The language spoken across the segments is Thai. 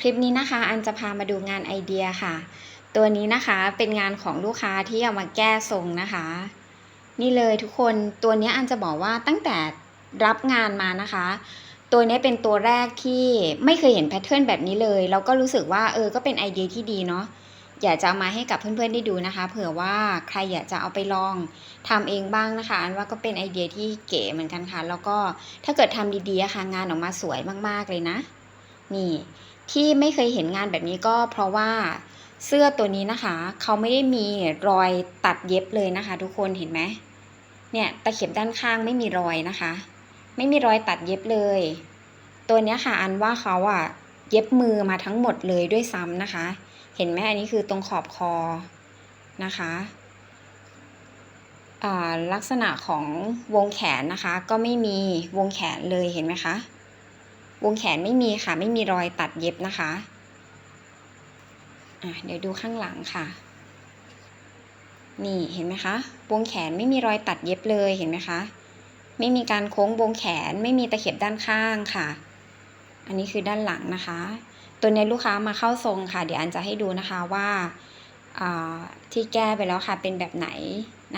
คลิปนี้นะคะ อันจะพามาดูงานไอเดียค่ะ ตัวนี้นะคะเป็นงานของลูกค้าที่เอามาแก้ทรงนะคะ นี่เลยทุกคนตัวนี้อันจะบอกว่าตั้งแต่รับงานมานะคะ ตัวนี้เป็นตัวแรกที่ไม่เคยเห็นแพทเทิร์นแบบนี้เลยแล้วก็รู้สึกว่าเออก็เป็นไอเดียที่ดีเนาะอยากจะเอามาให้กับเพื่อนๆได้ดูนะคะ เผื่อว่าใครอยากจะเอาไปลองทำเองบ้างนะคะ อันว่าก็เป็นไอเดียที่เก๋เหมือนกันค่ะ แล้วก็ถ้าเกิดทำดีๆค่ะงานออกมาสวยมากๆเลยนะ นี่ ที่ไม่เคยเห็นงานแบบนี้ก็เพราะว่าเสื้อตัวนี้นะคะ เขาไม่ได้มีรอยตัดเย็บเลยนะคะ ทุกคนเห็นไหมเนี่ยตะเข็บด้านข้างไม่มีรอยนะคะ ไม่มีรอยตัดเย็บเลย ตัวนี้ค่ะอันว่าเขาอะเย็บมือมาทั้งหมดเลยด้วยซ้ำนะคะ เห็นไหมอันนี้คือตรงขอบคอนะคะลักษณะของวงแขนนะคะ ก็ไม่มีวงแขนเลยเห็นไหมคะ วงแขนไม่มีค่ะ ไม่มีรอยตัดเย็บนะคะอะเดี๋ยวดูข้างหลังค่ะ นี่เห็นไหมคะวงแขนไม่มีรอยตัดเย็บเลยเห็นไหมคะไม่มีการโค้งวงแขนไม่มีตะเข็บด้านข้างค่ะ อันนี้คือด้านหลังนะคะ ตัวนี้ลูกค้ามาเข้าทรงค่ะ เดี๋ยวอันจะให้ดูนะคะว่าที่แก้ไปแล้วค่ะเป็นแบบไหน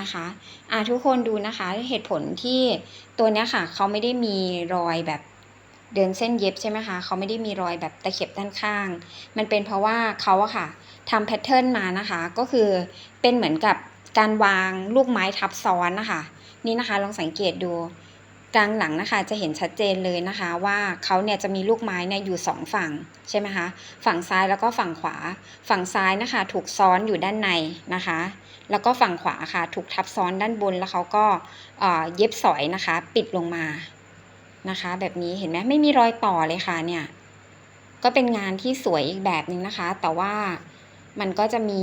นะคะอ่าทุกคนดูนะคะเหตุผลที่ตัวนี้ค่ะเขาไม่ได้มีรอยแบบ เดินเส้นเย็บใช่ไหมคะเขาไม่ได้มีรอยแบบตะเข็บด้านข้าง มันเป็นเพราะว่าเขาอะค่ะทำแพทเทิร์นมานะคะ ก็คือเป็นเหมือนกับการวางลูกไม้ทับซ้อนนะคะ นี่นะคะลองสังเกตดูกลางหลังนะคะจะเห็นชัดเจนเลยนะคะ ว่าเขาเนี่ยจะมีลูกไม้เนี่ยอยู่สองฝั่งใช่ไหมคะฝั่งซ้ายแล้วก็ฝั่งขวา ฝั่งซ้ายนะคะ ถูกซ้อนอยู่ด้านในนะคะ แล้วก็ฝั่งขวาค่ะ ถูกทับซ้อนด้านบนแล้วเขาก็เอ่อเย็บสอยนะคะ ปิดลงมา นะคะ แบบนี้เห็นไหมไม่มีรอยต่อเลยค่ะเนี่ย ก็เป็นงานที่สวยอีกแบบหนึ่งนะคะ แต่ว่ามันก็จะมี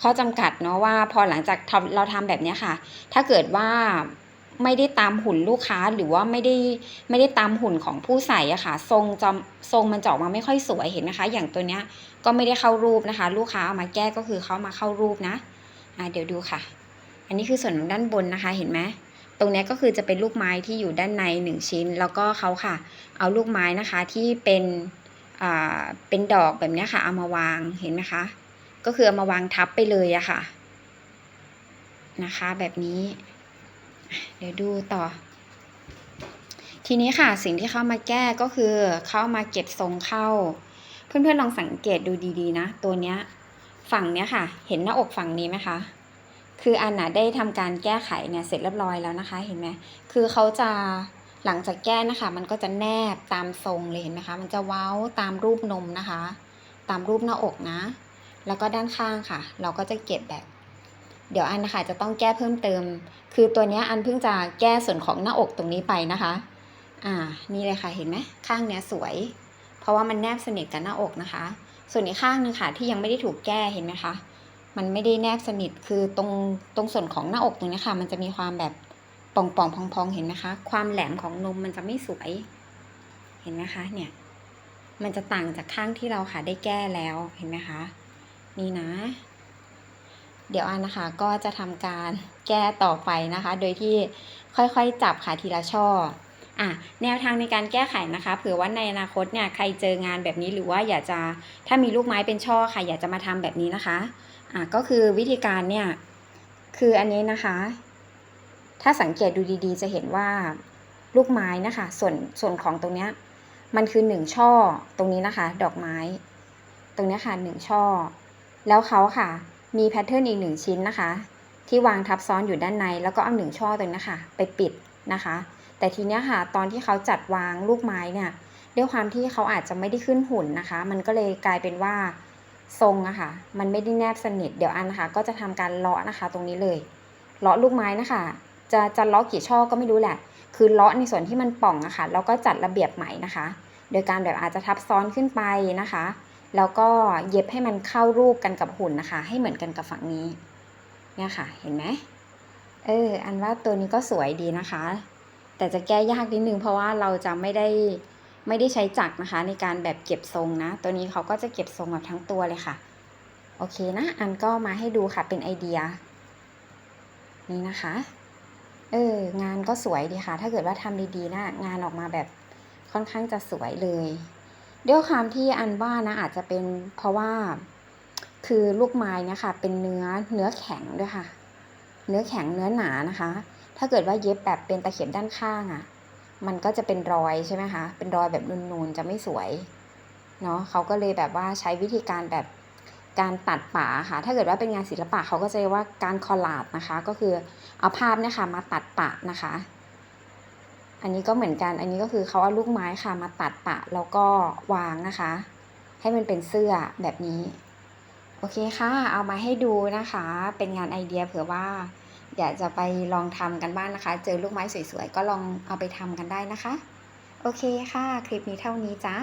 ข้อจำกัดเนาะว่าพอหลังจากเราทำแบบนี้ค่ะ ถ้าเกิดว่าไม่ได้ตามหุ่นลูกค้าหรือว่าไม่ได้ไม่ได้ตามหุ่นของผู้ใส่อะค่ะ ทรงจะทรงมันจะออกมาไม่ค่อยสวยเห็นนะคะ อย่างตัวเนี้ยก็ไม่ได้เข้ารูปนะคะ ลูกค้าเอามาแก้ก็คือเขามาเข้ารูปนะอ่าเดี๋ยวดูค่ะ อันนี้คือส่วนของด้านบนนะคะเห็นไหม ตรงนี้ก็คือจะเป็นลูกไม้ที่อยู่ด้านในหนึ่งชิ้น แล้วก็เขาค่ะ เอาลูกไม้นะคะที่เป็นอ่าเป็นดอกแบบนี้ค่ะ เอามาวางเห็นไหมคะ ก็คือเอามาวางทับไปเลยอะค่ะ นะคะ แบบนี้ เดี๋ยวดูต่อ ทีนี้ค่ะสิ่งที่เข้ามาแก้ก็คือเข้ามาเก็บทรงเข้า เพื่อนๆลองสังเกตดูดีๆนะ ตัวเนี้ยฝั่งเนี้ยค่ะ เห็นหน้าอกฝั่งนี้ไหมคะ คืออันน่ะได้ทำการแก้ไขเนี่ยเสร็จเรียบร้อยแล้วนะคะ เห็นไหมคือเขาจะหลังจากแก้นะคะ มันก็จะแนบตามทรงเลยเห็นไหมคะ มันจะเว้าตามรูปนมนะคะ ตามรูปหน้าอกนะ แล้วก็ด้านข้างค่ะ เราก็จะเก็บแบบ เดี๋ยวอันนะคะจะต้องแก้เพิ่มเติม คือตัวนี้อันเพิ่งจะแก้ส่วนของหน้าอกตรงนี้ไปนะคะ อ่า นี่เลยค่ะ เห็นไหมข้างเนี้ยสวย เพราะว่ามันแนบสนิทกับหน้าอกนะคะ ส่วนอีกข้างนึงค่ะที่ยังไม่ได้ถูกแก้เห็นไหมคะ มันไม่ได้แนบสนิทคือตรงตรงส่วนของหน้าอกตรงนี้ค่ะ มันจะมีความแบบป่องๆพองๆเห็นไหมคะ ความแหลมของนมมันจะไม่สวย เห็นไหมคะ เนี่ย มันจะต่างจากข้างที่เราค่ะได้แก้แล้วเห็นไหมคะ นี่นะ เดี๋ยวอันนะคะก็จะทำการแก้ต่อไปนะคะ โดยที่ค่อยๆจับค่ะทีละช่อ อะแนวทางในการแก้ไขนะคะ เผื่อว่าในอนาคตเนี่ยใครเจองานแบบนี้หรือว่าอยากจะถ้ามีลูกไม้เป็นช่อค่ะอยากจะมาทำแบบนี้นะคะอะก็คือวิธีการเนี่ยคืออันนี้นะคะ ถ้าสังเกตดูดีๆ จะเห็นว่าลูกไม้นะคะ ส่วนส่วนของตรงเนี้ยมันคือหนึ่งช่อตรงนี้นะคะ ดอกไม้ ตรงนี้ค่ะหนึ่งช่อ แล้วเขาค่ะ มีแพทเทิร์นอีกหนึ่งชิ้นนะคะ ที่วางทับซ้อนอยู่ด้านใน แล้วก็เอาหนึ่งช่อตรงนี้ค่ะ ไปปิดนะคะ แต่ทีเนี้ยค่ะตอนที่เขาจัดวางลูกไม้เนี่ยด้วยความที่เขาอาจจะไม่ได้ขึ้นหุ่นนะคะ มันก็เลยกลายเป็นว่าทรงอะค่ะ มันไม่ได้แนบสนิท เดี๋ยวอันนะคะ ก็จะทำการเลาะนะคะ ตรงนี้เลยเลาะลูกไม้นะคะ จะจะเลาะกี่ช่อก็ไม่รู้แหละ คือเลาะในส่วนที่มันป่องอะค่ะแล้วก็จัดระเบียบใหม่นะคะ โดยการแบบอาจจะทับซ้อนขึ้นไปนะคะ แล้วก็เย็บให้มันเข้ารูปกันกับหุ่นนะคะ ให้เหมือนกันกับฝั่งนี้ เนี่ยค่ะ เห็นไหมเออ อันว่าตัวนี้ก็สวยดีนะคะ แต่จะแก้ยากนิดนึงเพราะว่าเราจะไม่ได้ไม่ได้ใช้จักรนะคะ ในการแบบเก็บทรงนะ ตัวนี้เขาก็จะเก็บทรงแบบทั้งตัวเลยค่ะ โอเคนะ อันก็มาให้ดูค่ะเป็นไอเดีย นี่นะคะ เอองานก็สวยดีค่ะ ถ้าเกิดว่าทำดีๆนะงานออกมาแบบค่อนข้างจะสวยเลยด้วยความที่อันว่านะอาจจะเป็นเพราะว่าคือลูกไม้เนี่ยค่ะ เป็นเนื้อเนื้อแข็งด้วยค่ะ เนื้อแข็งเนื้อหนานะคะ ถ้าเกิดว่าเย็บแบบเป็นตะเข็บด้านข้างอะ่ะ มันก็จะเป็นรอยใช่ไหมคะ เป็นรอยแบบนูนๆจะไม่สวย เนาะเขาก็เลยแบบว่าใช้วิธีการแบบการตัดป่าค่ะ ถ้าเกิดว่าเป็นงานศิลปะเขาก็จะเรียกว่าการคอลลาดนะคะ ก็คือเอาภาพเนี่ยค่ะมาตัดปะนะคะ อันนี้ก็เหมือนกัน อันนี้ก็คือเขาเอาลูกไม้ค่ะมาตัดปะแล้วก็วางนะคะ ให้มันเป็นเสื้อแบบนี้ โอเคค่ะ เอามาให้ดูนะคะ เป็นงานไอเดียเผื่อว่า อยากจะไปลองทำกันบ้างนะคะ เจอลูกไม้สวยๆ ก็ลองเอาไปทำกันได้นะคะ โอเคค่ะ คลิปนี้เท่านี้จ้า